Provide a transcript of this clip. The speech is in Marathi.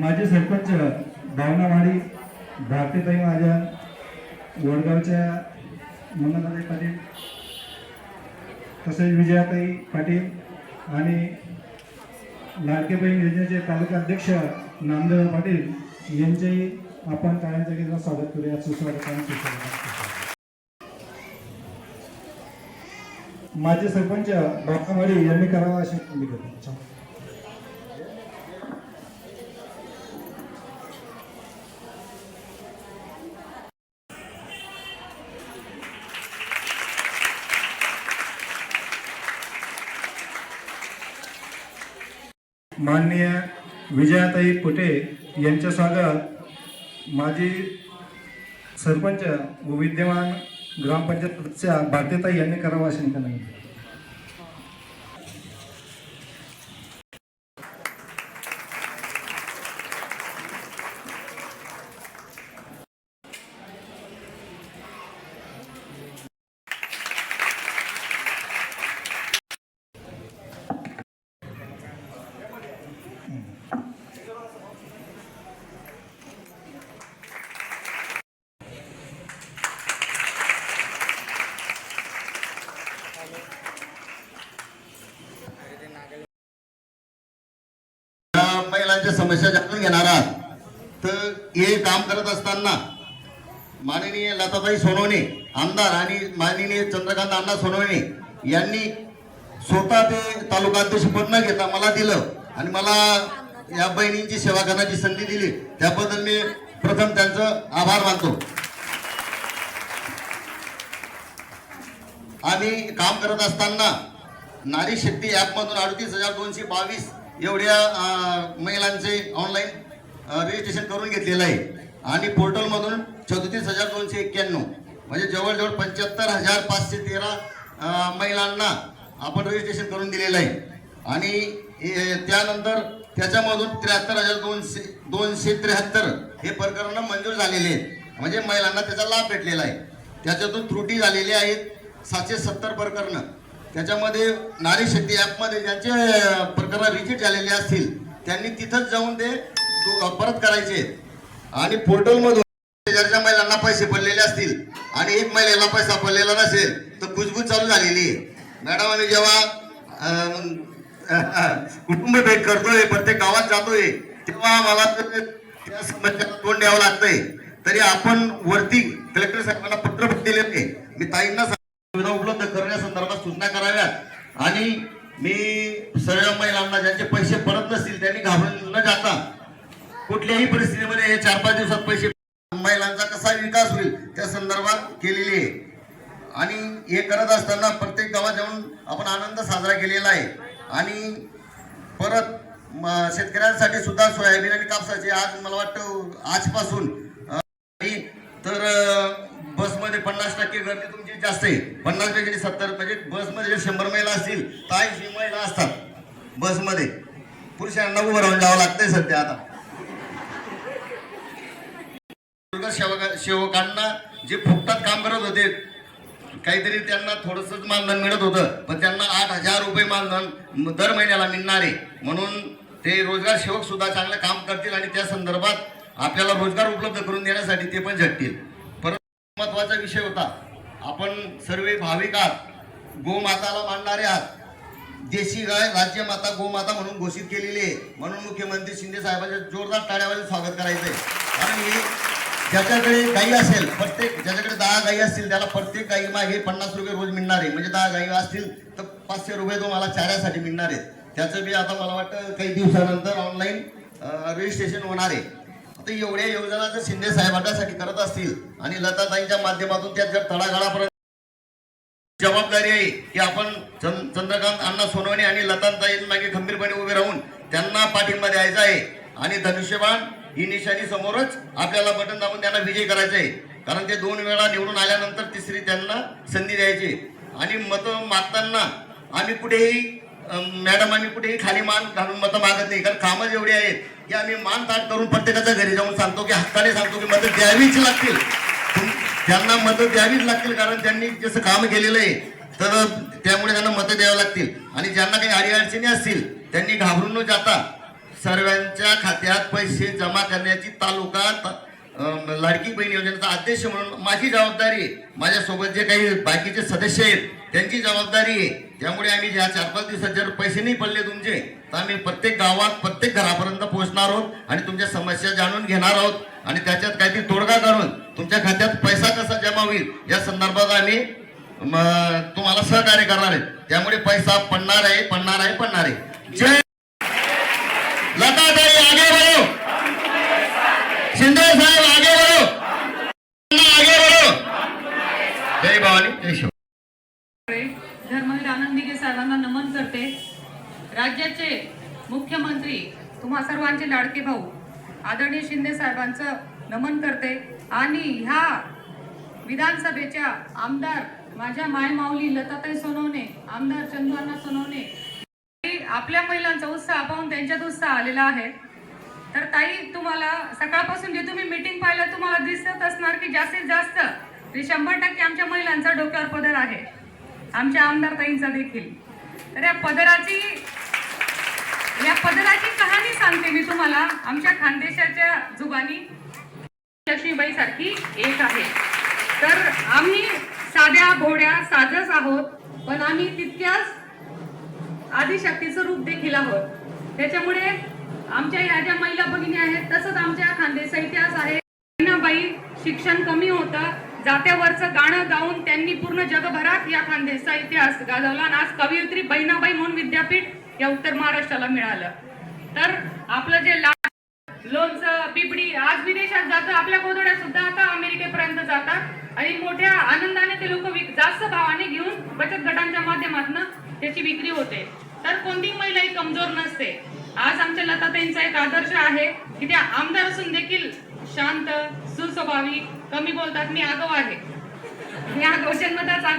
माझे सरपंच भावनावाडी भारतीताई माझ्या वडगावच्या मंगलाताई पाटील तसेच विजयाताई पाटील आणि लाडके बहीण योजनेचे तालुका अध्यक्ष नामदेव पाटील यांचेही आपण टाळ्यांच्या गीतानं स्वागत करूया. सुस्वागत सुस्वागत. माझे सरपंच बापावाडी यांनी करावा अशी विनंती. करतो माननीय विजयाताई पुटे यांच्या स्वागत. माजी सरपंच व विद्यमान ग्रामपंचायत सदस्या भारतीताई यांनी करावं असे विनंती आहे. या महिलांच्या समस्या जाणून घेणार आहात. तर हे काम करत असताना माननीय लताताई सोनवणे आमदार आणि माननीय चंद्रकांत अण्णा सोनवणे यांनी स्वतः ते तालुका अध्यक्ष पद न घेता मला दिलं आणि मला या बहिणींची सेवा करण्याची संधी दिली. त्याबद्दल मी प्रथम त्यांचं आभार मानतो. आम्ही काम करत असताना नारी शक्ती ॲपमधून अडतीस हजार दोनशे बावीस एवढ्या महिलांचे ऑनलाईन रजिस्ट्रेशन करून घेतलेलं आहे. आणि पोर्टलमधून चौतीस हजार दोनशे एक्क्याण्णव म्हणजे जवळजवळ पंच्याहत्तर हजार पाचशे तेरा महिलांना आपण रजिस्ट्रेशन करून दिलेलं आहे. आणि त्यानंतर त्याच्यामधून त्र्याहत्तर हजार दोनशे दोनशे त्र्याहत्तर हे प्रकरणं मंजूर झालेले आहेत. म्हणजे महिलांना त्याचा लाभ भेटलेला आहे. त्याच्यातून त्रुटी झालेली आहेत. सातशे सत्तर प्रकरणं. त्याच्यामध्ये नारी शक्ती ॲपमध्ये ज्यांचे प्रकरण रिजिट झालेले असतील त्यांनी तिथंच जाऊन ते परत करायचे. आणि पोर्टलमधून ज्याच्या महिलांना पैसे पडलेले असतील आणि एक महिलेला पैसा पडलेला नसेल तर कुजबूज चालू झालेली आहे. मॅडम आम्ही जेव्हा कुटुंब भेट करतोय प्रत्येक गावात जातोय तेव्हा आम्हाला तर त्या समस्याला तोंड द्यावं लागतंय. तरी आपण वरती कलेक्टर साहेबांना पत्र पण दिलेलं मी ताईंना सुविधा उपलब्ध करण्यासंदर्भात सूचना कराव्यात. आणि मी सर्व महिलांना ज्यांचे पैसे परत नसतील त्यांनी घाबरून न जाता कुठल्याही परिस्थितीमध्ये हे चार पाच दिवसात पैसे महिलांचा कसा विकास होईल त्या संदर्भात केलेली आहे. आणि हे करत असताना प्रत्येक गावात जाऊन आपण आनंद साजरा केलेला आहे. आणि परत शेतकऱ्यांसाठी सुद्धा सोयाबीन आणि कापसाचे आज मला वाटतं आजपासून मध्ये पन्नास टक्के गर्दी तुमची जास्त आहे. पन्नास पैकी सत्तर म्हणजे बसमध्ये जर शंभर महिला असतील तर ऐंशी महिला असतात बसमध्ये पुरुषांना उभं राहून जावं लागतंय सध्या आता. सेवका सेवकांना जे फुकटात काम करत होते काहीतरी त्यांना थोडंसंच मानधन मिळत होतं पण त्यांना आठ हजार रुपये मानधन दर महिन्याला मिळणार आहे. म्हणून ते रोजगार सेवक सुद्धा चांगलं काम करतील आणि त्या संदर्भात आपल्याला रोजगार उपलब्ध करून देण्यासाठी ते पण झटतील. महत्त्वाचा विषय होता. आपण सर्व भाविक आहात गोमाताला मानणारे आहात. देशी गाय राज्यमाता गोमाता म्हणून घोषित केलेली आहे. म्हणून मुख्यमंत्री शिंदे साहेबांच्या जोरदार टाळ्यावर स्वागत करायचंय. कारण हे ज्याच्याकडे गाई असेल प्रत्येक ज्याच्याकडे दहा गाई असतील त्याला प्रत्येक गाई मागे पन्नास रुपये रोज मिळणार आहे. म्हणजे दहा गाई असतील तर पाचशे रुपये तुम्हाला चाऱ्यासाठी मिळणार आहेत त्याचं बी आता मला वाटतं काही दिवसानंतर ऑनलाईन रजिस्ट्रेशन होणार आहे. आता एवढ्या योजना जर शिंदे साहेबांसाठी करत असतील आणि लताताईंच्या माध्यमातून त्या जर तळागाळापर्यंत जबाबदारी आहे की आपण चंद- चंद्रकांत अण्णा सोनवणे आणि लताताई मागे खंबीरपणे उभे राहून त्यांना पाठिंबा द्यायचा आहे. आणि धनुष्यबाण ही निशाणी समोरच आपल्याला बटन दाबून त्यांना विजय करायचा आहे. कारण ते दोन वेळा निवडून आल्यानंतर तिसरी त्यांना संधी द्यायची आणि मतं मागताना आम्ही कुठेही मॅडम आम्ही कुठेही खाली मान घालून मतं मागत नाही. कारण कामं जेवढी आहेत की आम्ही मान ताट करून प्रत्येकाच्या घरी जाऊन सांगतो की हक्काने सांगतो की मदत द्यावीच लागतील. तुम- त्यांना मतं द्यावीच लागतील कारण त्यांनी जसं काम केलेलं आहे तर त्यामुळे त्यांना मतं द्यावं लागतील. आणि ज्यांना काही अडीअडचणी असतील त्यांनी घाबरून न जाता सर्वांच्या खात्यात पैसे जमा करण्याची तालुका त- लाडकी बहीण योजनेचा अध्यक्ष म्हणून माझी जबाबदारी आहे. माझ्यासोबत जे काही बाकीचे सदस्य आहेत त्यांची जबाबदारी आहे. त्यामुळे आम्ही ज्या चार पाच दिवसात जर पैसे नाही पडले तुमचे तर आम्ही प्रत्येक गावात प्रत्येक घरापर्यंत पोहोचणार आहोत आणि तुमच्या समस्या जाणून घेणार आहोत आणि त्याच्यात काहीतरी तोडगा काढून तुमच्या खात्यात पैसा कसा जमा होईल या संदर्भात आम्ही तुम्हाला सहकार्य करणार आहे त्यामुळे पैसा पडणार आहे पडणार आहे पडणार आहे जय लताताई आगे बढ़ो शिंदे साहेब आगे बढ़ो आगे बढ़ो जय भवानी जय शिव धर्मवीर आनंदी साहेबांना नमन करते राज्याचे मुख्यमंत्री तुम्हा सर्वांचे लाडके भाऊ आदरणीय शिंदे साहेबांचं नमन करते. आणि ह्या विधानसभेच्या आमदार माझ्या मायमाऊली लताताई सोनवणे आमदार चंदुअण्णा सोनवणे आपल्या महिलांचा उत्साह पाहून त्यांच्यात उत्साह आलेला आहे. तर ताई तुम्हाला सकाळपासून जे तुम्ही मीटिंग पाहिलं तुम्हाला दिसत असणार की जास्तीत जास्त ते शंभर टक्के आमच्या महिलांचा डोक्यावर पदर आहे. आमच्या आमदार ताईंचा देखील. तर या पदराची या पदराची कहाणी सांगते मी तुम्हाला. आमच्या खानदेशाच्या जुबानी लक्ष्मीबाई सारखी एक आहे. तर आम्ही साध्या भोड्या साजच आहोत पण आम्ही तितक्याच आदिशक्तीचं रूप देखील आहोत. त्याच्यामुळे आमच्या ह्या ज्या महिला भगिनी आहेत तसंच आमच्या खानदेशचा इतिहास आहे. बहिणाबाई शिक्षण कमी होतं. जात्यावरचं गाणं गाऊन त्यांनी पूर्ण जगभरात या खानदेशचा इतिहास गाजवला. आणि आज कवयित्री बहिणाबाई म्हणून विद्यापीठ या उत्तर महाराष्ट्राला मिळालं. तर आपलं जे लोणचं पिपडी आज विदेशात जातं आपल्या गोदड्या सुद्धा आता अमेरिकेपर्यंत जातात. आणि मोठ्या आनंदाने ते लोक जास्त भावाने घेऊन बचत गटांच्या माध्यमातून त्याची विक्री होते. तर कोणती महिला ही कमजोर नसते. आज आमच्या लताताईंचा एक आदर्श आहे की त्या आमदार असून देखील शांत सुस्वभावी कमी बोलतात मी आगाव आहे. मी आगाव जन्मताच